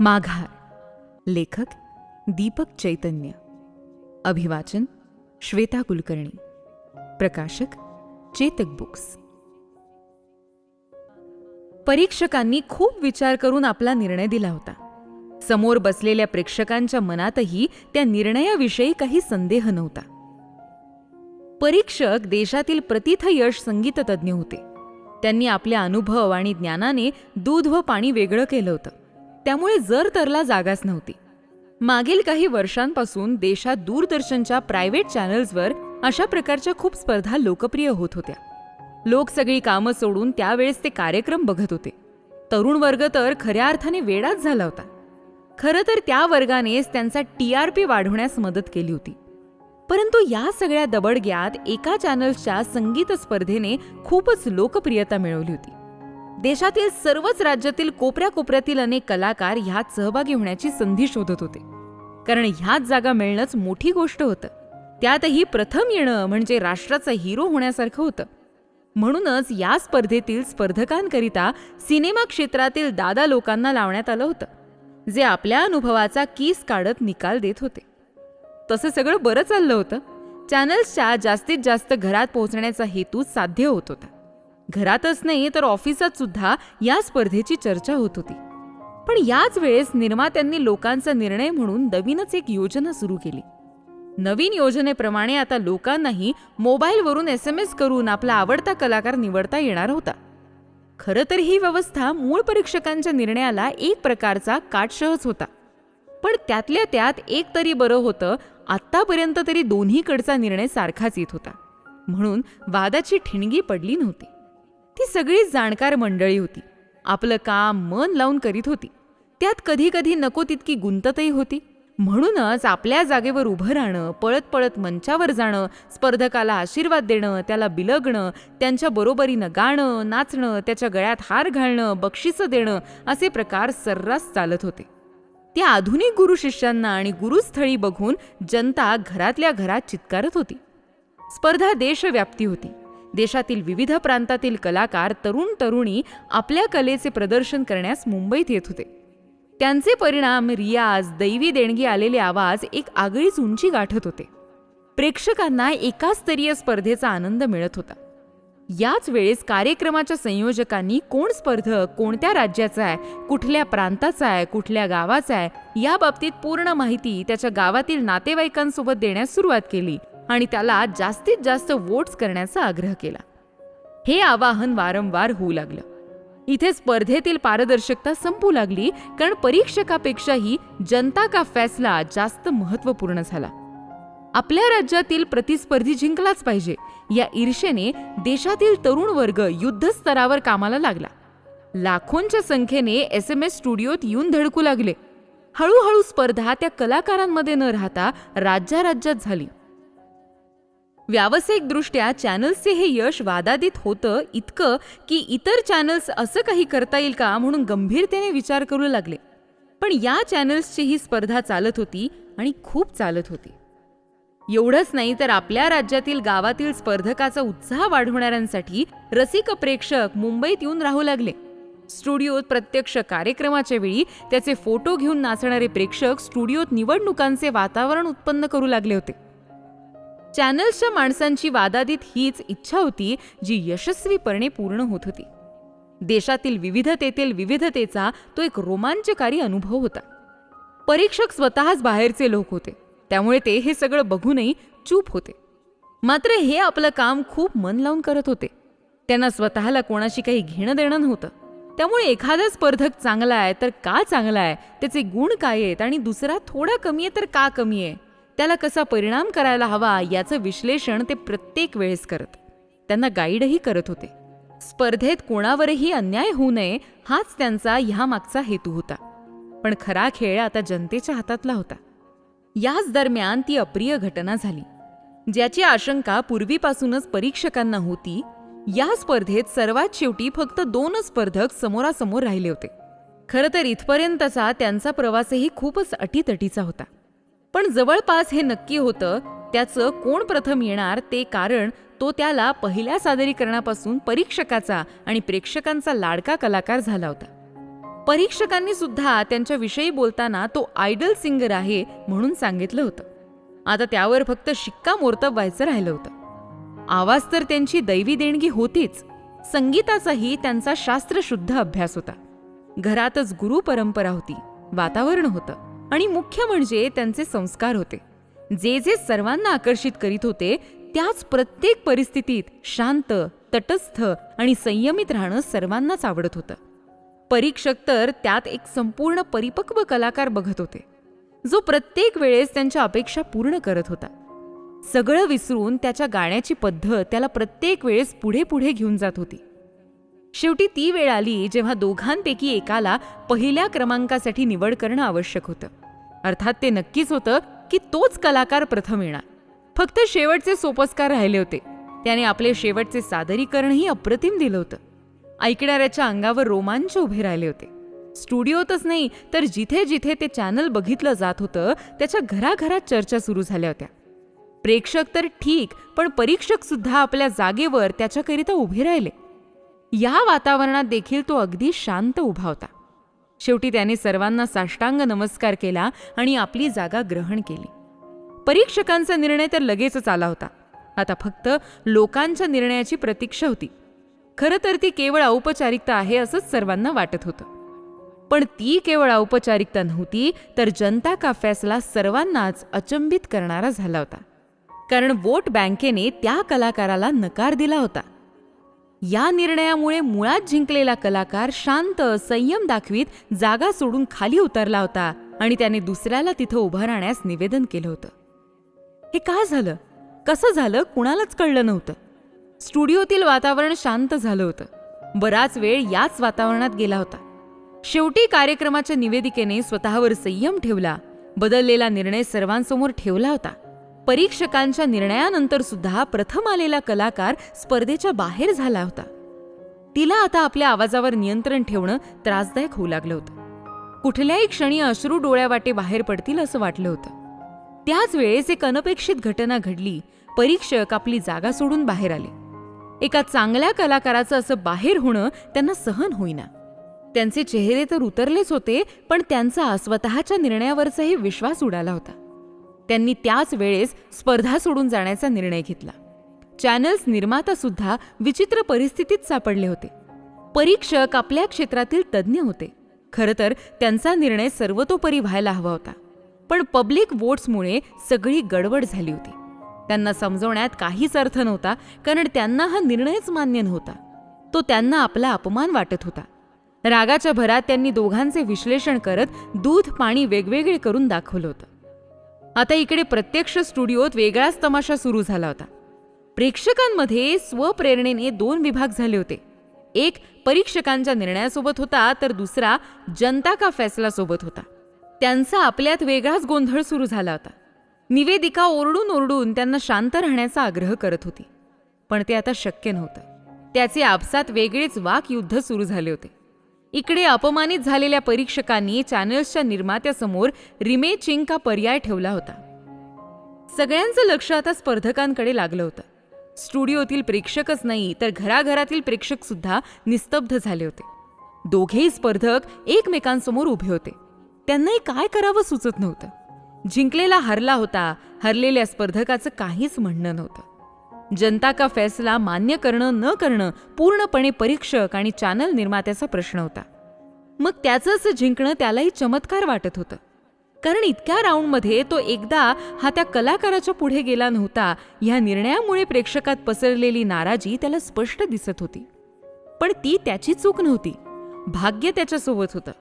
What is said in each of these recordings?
माघार. लेखक दीपक चैतन्य. अभिवाचन श्वेता कुलकर्णी. प्रकाशक चेतक बुक्स. परीक्षकांनी खूप विचार करून आपला निर्णय दिला होता. समोर बसलेल्या प्रेक्षकांच्या मनातही त्या निर्णयाविषयी काही संदेह नव्हता. परीक्षक देशातील प्रतिथ यश होते. त्यांनी आपल्या अनुभव आणि ज्ञानाने दूध व पाणी वेगळं केलं होतं. त्यामुळे जर तरला जागाच नव्हती. मागील काही वर्षांपासून देशात दूरदर्शनच्या प्रायव्हेट चॅनल्सवर अशा प्रकारच्या खूप स्पर्धा लोकप्रिय होत होत्या. लोक सगळी कामं सोडून त्यावेळेस ते कार्यक्रम बघत होते. तरुण वर्ग तर खऱ्या अर्थाने वेडाच झाला होता. खरं तर त्या वर्गानेच त्यांचा टी आर पी वाढवण्यास मदत केली होती. परंतु या सगळ्या दबडग्यात एका चॅनल्सच्या संगीत स्पर्धेने खूपच लोकप्रियता मिळवली होती. देशातील सर्वच राज्यातील कोपऱ्या कोपऱ्यातील अनेक कलाकार ह्यात सहभागी होण्याची संधी शोधत होते. कारण ह्याच जागा मिळणंच मोठी गोष्ट होतं. त्यातही प्रथम येणं म्हणजे राष्ट्राचा हिरो होण्यासारखं होतं. म्हणूनच या स्पर्धेतील स्पर्धकांकरिता सिनेमा क्षेत्रातील दादा लोकांना लावण्यात आलं होतं जे आपल्या अनुभवाचा कीस काढत निकाल देत होते. तसं सगळं बरं चाललं होतं. चॅनल्सच्या जास्तीत जास्त घरात पोहोचण्याचा हेतू साध्य होत होता. घरातच नाही तर ऑफिसात सुद्धा या स्पर्धेची चर्चा होत होती. पण याच वेळेस निर्मात्यांनी लोकांचा निर्णय म्हणून नवीनच एक योजना सुरू केली. नवीन योजनेप्रमाणे आता लोकांनाही मोबाईलवरून एस एम एस करून आपला आवडता कलाकार निवडता येणार होता. खरं तर ही व्यवस्था मूळ परीक्षकांच्या निर्णयाला एक प्रकारचा काटशहच होता. पण त्यातल्या त्यात एक तरी बरं होतं आत्तापर्यंत तरी दोन्हीकडचा निर्णय सारखाच येत होता. म्हणून वादाची ठिणगी पडली नव्हती. ती सगळी जाणकार मंडळी होती. आपलं काम मन लावून करीत होती. त्यात कधी कधी नको तितकी गुंततही होती. म्हणूनच आपल्या जागेवर उभं राहणं पळत पळत मंचावर जाणं स्पर्धकाला आशीर्वाद देणं त्याला बिलगणं त्यांच्या बरोबरीनं गाणं नाचणं त्याच्या गळ्यात हार घालणं बक्षिसं देणं असे प्रकार सर्रास चालत होते. त्या आधुनिक गुरु शिष्यांना आणि गुरुस्थळी बघून जनता घरातल्या घरात चित्कारत होती. स्पर्धा देशव्याप्ती होती. देशातील विविध प्रांतातील कलाकार तरुण तरुणी आपल्या कलेचे प्रदर्शन करण्यास मुंबईत येत होते. त्यांचे परिणाम रियाज दैवी देणगी आलेले आवाज एक आगळीच उंची गाठत होते. प्रेक्षकांना एकास्तरीय स्पर्धेचा आनंद मिळत होता. याच वेळेस कार्यक्रमाच्या संयोजकांनी कोण स्पर्धक कोणत्या राज्याचा आहे कुठल्या प्रांताचा आहे कुठल्या गावाचा आहे या बाबतीत पूर्ण माहिती त्याच्या गावातील नातेवाईकांसोबत देण्यास सुरुवात केली. आणि त्याला जास्तीत जास्त वोट्स करण्याचा आग्रह केला. हे आवाहन वारंवार होऊ लागलं. इथे स्पर्धेतील पारदर्शकता संपू लागली कारण परीक्षकापेक्षाही जनता का फैसला जास्त महत्त्वपूर्ण झाला. आपल्या राज्यातील प्रतिस्पर्धी जिंकलाच पाहिजे या ईर्षेने देशातील तरुण वर्ग युद्धस्तरावर कामाला लागला. लाखोंच्या संख्येने एस एम एस स्टुडिओत येऊन धडकू लागले. हळूहळू स्पर्धा त्या कलाकारांमध्ये न राहता राज्याराज्यात झाली. व्यावसायिकदृष्ट्या चॅनल्सचे हे यश वादादित होतं इतकं की इतर चॅनल्स असं काही करता येईल का म्हणून गंभीरतेने विचार करू लागले. पण या चॅनल्सची ही स्पर्धा चालत होती आणि खूप चालत होती. एवढंच नाही तर आपल्या राज्यातील गावातील स्पर्धकाचा उत्साह वाढवणाऱ्यांसाठी रसिक प्रेक्षक मुंबईत येऊन राहू लागले. स्टुडिओत प्रत्यक्ष कार्यक्रमाच्या वेळी त्याचे फोटो घेऊन नाचणारे प्रेक्षक स्टुडिओत निवडणुकांचे वातावरण उत्पन्न करू लागले होते. चॅनल्सच्या माणसांची वादादीत हीच इच्छा होती जी यशस्वीपणे पूर्ण होत होती. देशातील विविधतेतील विविधतेचा तो एक रोमांचकारी अनुभव होता. परीक्षक स्वतःच बाहेरचे लोक होते त्यामुळे ते हे सगळं बघूनही चूप होते. मात्र हे आपलं काम खूप मन लावून करत होते. त्यांना स्वतःला कोणाशी काही घेणं देणं नव्हतं. त्यामुळे एखादा स्पर्धक चांगला आहे तर का चांगला आहे? त्याचे गुण काय आहेत? आणि दुसरा थोडा कमी आहे तर का कमी आहे? त्याला कसा परिणाम करायला हवा याचं विश्लेषण ते प्रत्येक वेळेस करत. त्यांना गाईडही करत होते. स्पर्धेत कोणावरही अन्याय होऊ नये हाच त्यांचा ह्यामागचा हेतू होता. पण खरा खेळ आता जनतेच्या हातातला होता. याच दरम्यान ती अप्रिय घटना झाली. ज्याची आशंका पूर्वीपासूनच परीक्षकांना होती या स्पर्धेत सर्वात शेवटी फक्त दोन स्पर्धक समोरासमोर राहिले होते. खरं तर इथपर्यंतचा त्यांचा प्रवासही खूपच अटीतटीचा होता. पण जवळपास हे नक्की होतं त्याचं कोण प्रथम येणार ते कारण तो त्याला पहिल्या सादरीकरणापासून परीक्षकाचा आणि प्रेक्षकांचा लाडका कलाकार झाला होता. परीक्षकांनी सुद्धा त्यांच्याविषयी बोलताना तो आयडल सिंगर आहे म्हणून सांगितलं होतं. आता त्यावर फक्त शिक्कामोर्तब व्हायचं राहिलं होतं. आवाज तर त्यांची दैवी देणगी होतीच. संगीताचाही त्यांचा शास्त्रशुद्ध अभ्यास होता. घरातच गुरु परंपरा होती वातावरण होतं. आणि मुख्य म्हणजे त्यांचे संस्कार होते. जे जे सर्वांना आकर्षित करीत होते त्याच प्रत्येक परिस्थितीत शांत तटस्थ आणि संयमित राहणं सर्वांनाच आवडत होतं. परीक्षक तर त्यात एक संपूर्ण परिपक्व कलाकार बघत होते. जो प्रत्येक वेळेस त्यांच्या अपेक्षा पूर्ण करत होता. सगळं विसरून त्याच्या गाण्याची पद्धत त्याला प्रत्येक वेळेस पुढे पुढे घेऊन जात होती. शेवटी ती वेळ आली जेव्हा दोघांपैकी एकाला पहिल्या क्रमांकासाठी निवड करणं आवश्यक होतं. अर्थात ते नक्कीच होतं की तोच कलाकार प्रथम येणार. फक्त शेवटचे सोपस्कार राहिले होते. त्याने आपले शेवटचे सादरीकरणही अप्रतिम दिलं होतं. ऐकणाऱ्याच्या अंगावर रोमांच उभे राहिले होते. स्टुडिओतच नाही तर जिथे जिथे ते चॅनल बघितलं जात होतं त्याच्या घराघरात चर्चा सुरू झाल्या होत्या. प्रेक्षक तर ठीक पण परीक्षक सुद्धा आपल्या जागेवर त्याच्याकरिता उभे राहिले. या वातावरणात देखील तो अगदी शांत उभा होता. शेवटी त्याने सर्वांना साष्टांग नमस्कार केला आणि आपली जागा ग्रहण केली. परीक्षकांचा निर्णय तर लगेचच आला होता. आता फक्त लोकांच्या निर्णयाची प्रतीक्षा होती. खरं तर ती केवळ औपचारिकता आहे असंच सर्वांना वाटत होतं. पण ती केवळ औपचारिकता नव्हती तर जनता का फैसला सर्वांनाच अचंबित करणारा झाला होता. कारण वोट बँकेने त्या कलाकाराला नकार दिला होता. या निर्णयामुळे मुळात जिंकलेला कलाकार शांत संयम दाखवीत जागा सोडून खाली उतरला होता आणि त्याने दुसऱ्याला तिथं उभं राहण्यास निवेदन केलं होतं. हे का झालं? कसं झालं? कुणालाच कळलं नव्हतं. स्टुडिओतील वातावरण शांत झालं होतं. बराच वेळ याच वातावरणात गेला होता. शेवटी कार्यक्रमाच्या निवेदिकेने स्वतःवर संयम ठेवला. बदललेला निर्णय सर्वांसमोर ठेवला होता. परीक्षकांच्या निर्णयानंतर सुद्धा प्रथम आलेला कलाकार स्पर्धेच्या बाहेर झाला होता. तिला आता आपल्या आवाजावर नियंत्रण ठेवणं त्रासदायक होऊ लागलं होतं. कुठल्याही क्षणी अश्रू डोळ्यावाटे बाहेर पडतील असं वाटलं होतं. त्याच वेळेस एक अनपेक्षित घटना घडली. परीक्षक आपली जागा सोडून बाहेर आले. एका चांगल्या कलाकाराचं असं बाहेर होणं त्यांना सहन होईना. त्यांचे चेहरे तर उतरलेच होते पण त्यांचा स्वतःच्या निर्णयावरचाही विश्वास उडाला होता. त्यांनी त्याच वेळेस स्पर्धा सोडून जाण्याचा निर्णय घेतला. चॅनल्स निर्मातासुद्धा विचित्र परिस्थितीत सापडले होते. परीक्षक आपल्या क्षेत्रातील तज्ज्ञ होते. खरं तर त्यांचा निर्णय सर्वतोपरी व्हायला हवा होता. पण पब्लिक वोट्समुळे सगळी गडबड झाली होती. त्यांना समजवण्यात काहीच अर्थ नव्हता कारण त्यांना हा निर्णयच मान्य नव्हता. तो त्यांना आपला अपमान वाटत होता. रागाच्या भरात त्यांनी दोघांचे विश्लेषण करत दूध पाणी वेगवेगळे करून दाखवलं होतं. आता इकडे प्रत्यक्ष स्टुडिओत वेगळाच तमाशा सुरू झाला होता. प्रेक्षकांमध्ये स्वप्रेरणेने दोन विभाग झाले होते. एक परीक्षकांच्या निर्णयासोबत होता तर दुसरा जनता का फैसला सोबत होता. त्यांचा आपल्यात वेगळाच गोंधळ सुरू झाला होता. निवेदिका ओरडून ओरडून त्यांना शांत राहण्याचा आग्रह करत होती. पण ते आता शक्य नव्हतं. त्याचे आपसात वेगळेच वाकयुद्ध सुरू झाले होते. इकडे अपमानित झालेल्या परीक्षकांनी चॅनल्सच्या निर्मात्यासमोर रिमेचिंग का पर्याय ठेवला होता. सगळ्यांचं लक्ष आता स्पर्धकांकडे लागलं होतं. स्टुडिओतील प्रेक्षकच नाही तर घराघरातील प्रेक्षक सुद्धा निस्तब्ध झाले होते. दोघेही स्पर्धक एकमेकांसमोर उभे होते. त्यांनाही काय करावं सुचत नव्हतं. जिंकलेला हरला होता हरलेल्या स्पर्धकाचं काहीच म्हणणं नव्हतं. जनता का फैसला मान्य करणं न करणं पूर्णपणे परीक्षक आणि चॅनल निर्मात्याचा प्रश्न होता. मग त्याचं असं जिंकणं त्यालाही चमत्कार वाटत होतं. कारण इतक्या राऊंडमध्ये तो एकदा हा त्या कलाकाराच्या पुढे गेला नव्हता ह्या निर्णयामुळे प्रेक्षकात पसरलेली नाराजी त्याला स्पष्ट दिसत होती. पण ती त्याची चूक नव्हती. भाग्य त्याच्यासोबत होतं.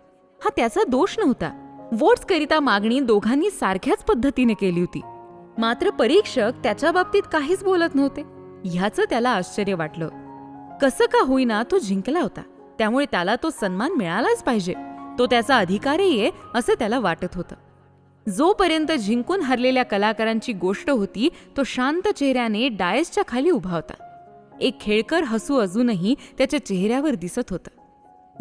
हा त्याचा दोष नव्हता. वोट्सकरिता मागणी दोघांनी सारख्याच पद्धतीने केली होती. मात्र परीक्षक त्याच्या बाबतीत काहीच बोलत नव्हते. ह्याचं त्याला आश्चर्य वाटलं. कसं का होईना तो जिंकला होता. त्यामुळे त्याला तो सन्मान मिळालाच पाहिजे. तो त्याचा अधिकारही आहे असं त्याला वाटत होतं. जोपर्यंत जिंकून हरलेल्या कलाकारांची गोष्ट होती तो शांत चेहऱ्याने डायसच्या खाली उभा होता. एक खेळकर हसू अजूनही त्याच्या चेहऱ्यावर दिसत होतं.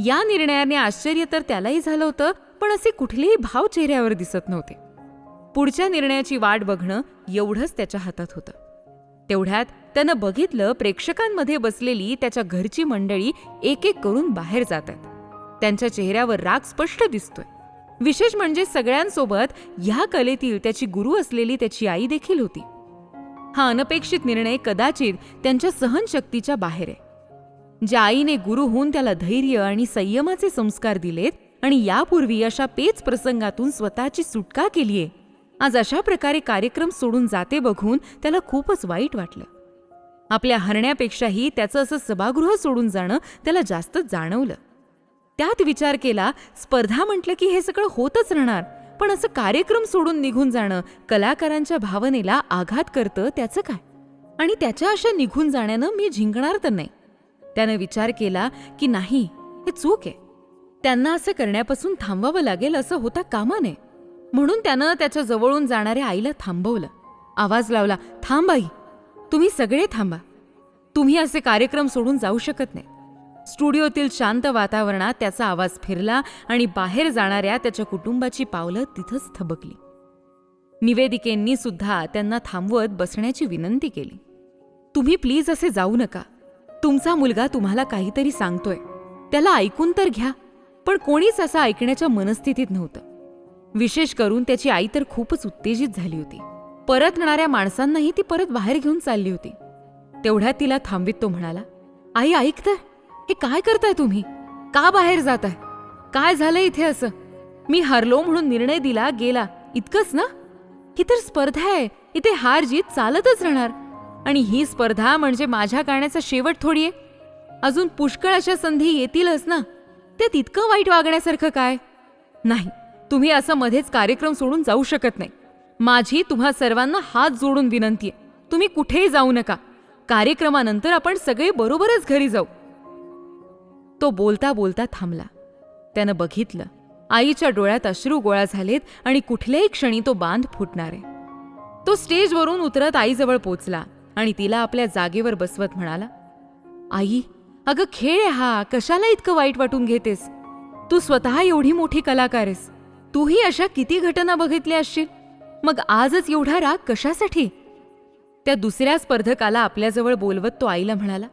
या निर्णयाने आश्चर्य तर त्यालाही झालं होतं पण असे कुठलेही भाव चेहऱ्यावर दिसत नव्हते. पुढच्या निर्णयाची वाट बघणं एवढंच त्याच्या हातात होतं. तेवढ्यात त्यानं बघितलं प्रेक्षकांमध्ये बसलेली त्याच्या घरची मंडळी एक एक करून बाहेर जातात. त्यांच्या चेहऱ्यावर राग स्पष्ट दिसतोय. विशेष म्हणजे सगळ्यांसोबत ह्या कलेतील त्याची गुरु असलेली त्याची आई देखील होती. हा अनपेक्षित निर्णय कदाचित त्यांच्या सहनशक्तीच्या बाहेर आहे. ज्या आईने गुरु होऊन त्याला धैर्य आणि संयमाचे संस्कार दिलेत आणि यापूर्वी अशा पेच प्रसंगातून स्वतःची सुटका केलीये आज अशा प्रकारे कार्यक्रम सोडून जाते बघून त्याला खूपच वाईट वाटलं. आपल्या हरण्यापेक्षाही त्याचं असं सभागृह सोडून जाणं त्याला जास्त जाणवलं. त्यात विचार केला स्पर्धा म्हटलं की हे सगळं होतच राहणार पण असं कार्यक्रम सोडून निघून जाणं कलाकारांच्या भावनेला आघात करतं त्याचं काय? आणि त्याच्या अशा निघून जाण्यानं मी जिंकणार तर नाही. त्यानं विचार केला की नाही हे चूक आहे. त्यांना असं करण्यापासून थांबवावं लागेल असं होता कामा नये. म्हणून त्यानं त्याच्या जवळून जाणाऱ्या आईला थांबवलं. आवाज लावला थांब आई तुम्ही सगळे थांबा. तुम्ही असे कार्यक्रम सोडून जाऊ शकत नाही. स्टुडिओतील शांत वातावरणात त्याचा आवाज फिरला आणि बाहेर जाणाऱ्या त्याच्या कुटुंबाची पावलं तिथंच थबकली. निवेदिकेंनी सुद्धा त्यांना थांबवत बसण्याची विनंती केली. तुम्ही प्लीज असे जाऊ नका. तुमचा मुलगा तुम्हाला काहीतरी सांगतोय. त्याला ऐकून तर घ्या पण कोणीच असं ऐकण्याच्या मनस्थितीत नव्हतं. विशेष करून त्याची आई तर खूपच उत्तेजित झाली होती. परतणाऱ्या माणसांनाही ती परत बाहेर घेऊन चालली होती. तेवढ्यात तिला थांबवीत तो म्हणाला आई ऐक तर. हे काय करताय तुम्ही? का बाहेर जाताय? काय झालं इथे असं? मी हरलो म्हणून निर्णय दिला गेला. इतकंच ना? ही तर स्पर्धा आहे. इथे हार जीत चालतच राहणार. आणि ही स्पर्धा म्हणजे माझ्या गाण्याचा शेवट थोडी आहे. अजून पुष्कळ अशा संधी येतीलच ना? ते तितकं वाईट वागण्यासारखं काय? नाही. तुम्ही असं मध्येच कार्यक्रम सोडून जाऊ शकत नाही. माझी तुम्हा सर्वांना हात जोडून विनंती आहे तुम्ही कुठेही जाऊ नका. कार्यक्रमानंतर आपण सगळे बरोबरच घरी जाऊ. तो बोलता बोलता थांबला. त्यानं बघितलं. आईच्या डोळ्यात अश्रू गोळा झालेत आणि कुठल्याही क्षणी तो बांध फुटणार आहे. तो स्टेजवरून उतरत आईजवळ पोचला आणि तिला आपल्या जागेवर बसवत म्हणाला आई अगं खेळ हा. कशाला इतकं वाईट वाटून घेतेस? तू स्वतः एवढी मोठी कलाकार आहेस. तूही अशा किती घटना बघितल्या असशील? मग आजच एवढा राग कशासाठी? त्या दुसऱ्या स्पर्धकाला आपल्याजवळ बोलवत तो आईला म्हणाला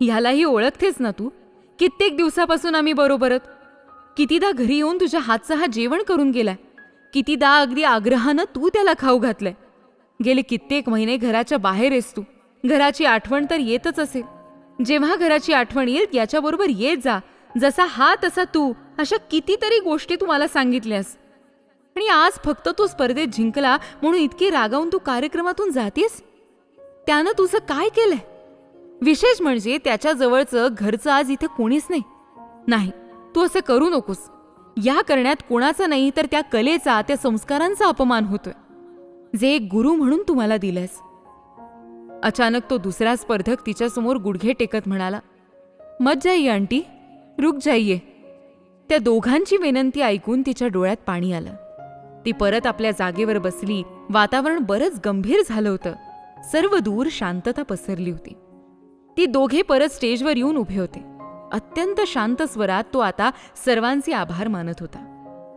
ह्यालाही ओळखतेस ना तू? कित्येक दिवसापासून आम्ही बरोबरत कितीदा घरी येऊन तुझ्या हातचा हा जेवण करून गेलाय. कितीदा अगदी आग्रहानं तू त्याला खाऊ घातलंय. गेले कित्येक महिने घराच्या बाहेर आहेस तू. घराची आठवण तर येतच असेल. जेव्हा घराची आठवण येईल याच्याबरोबर येत जा. जसा हा तसा तू. अशा कितीतरी गोष्टी तू मला सांगितल्यास. आणि आज फक्त तो स्पर्धेत जिंकला म्हणून इतकी रागावून तू कार्यक्रमातून जातीस? त्यानं तुझं काय केलंय? विशेष म्हणजे त्याच्या जवळचं घरचं आज इथे कोणीच नाही. नाही तू असं करू नकोस. या करण्यात कोणाचा नाही तर त्या कलेचा त्या संस्कारांचा अपमान होतोय. जे एक गुरु म्हणून तुम्हाला दिलंयस. अचानक तो दुसरा स्पर्धक तिच्यासमोर गुडघे टेकत म्हणाला मत जाईये आंटी. रुक जाईये. त्या दोघांची विनंती ऐकून तिच्या डोळ्यात पाणी आलं. ती परत आपल्या जागेवर बसली वातावरण बरंच गंभीर झालं होतं. सर्व दूर शांतता पसरली होती. ती दोघे परत स्टेजवर येऊन उभे होते. अत्यंत शांत स्वरात तो आता सर्वांचे आभार मानत होता.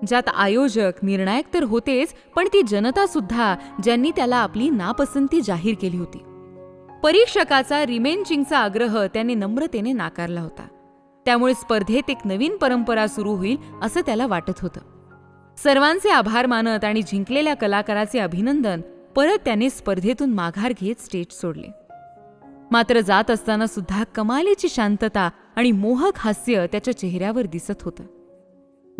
ज्यात आयोजक निर्णायक तर होतेच पण ती जनता सुद्धा ज्यांनी त्याला आपली नापसंती जाहीर केली होती. परीक्षकाचा रिमेंचिंगचा आग्रह त्याने नम्रतेने नाकारला होता. त्यामुळे स्पर्धेत एक नवीन परंपरा सुरू होईल असं त्याला वाटत होतं. सर्वांचे आभार मानत आणि जिंकलेल्या कलाकाराचे अभिनंदन परत त्याने स्पर्धेतून माघार घेत स्टेज सोडले. मात्र जात असताना सुद्धा कमालीची शांतता आणि मोहक हास्य त्याच्या चेहऱ्यावर दिसत होतं.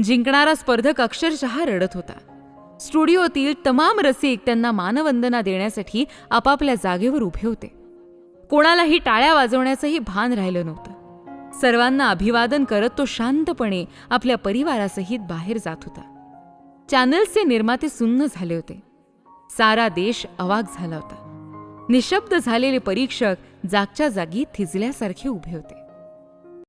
जिंकणारा स्पर्धक अक्षरशः रडत होता. स्टुडिओतील तमाम रसिक त्यांना मानवंदना देण्यासाठी आपापल्या जागेवर उभे होते. कोणालाही टाळ्या वाजवण्याचंही भान राहिलं नव्हतं. सर्वांना अभिवादन करत तो शांतपणे आपल्या परिवारासहित बाहेर जात होता. चॅनल्सचे निर्माते सुन्न झाले होते. सारा देश अवाक झाला होता. निशब्द झालेले परीक्षक जागच्या जागी थिजल्यासारखे उभे होते.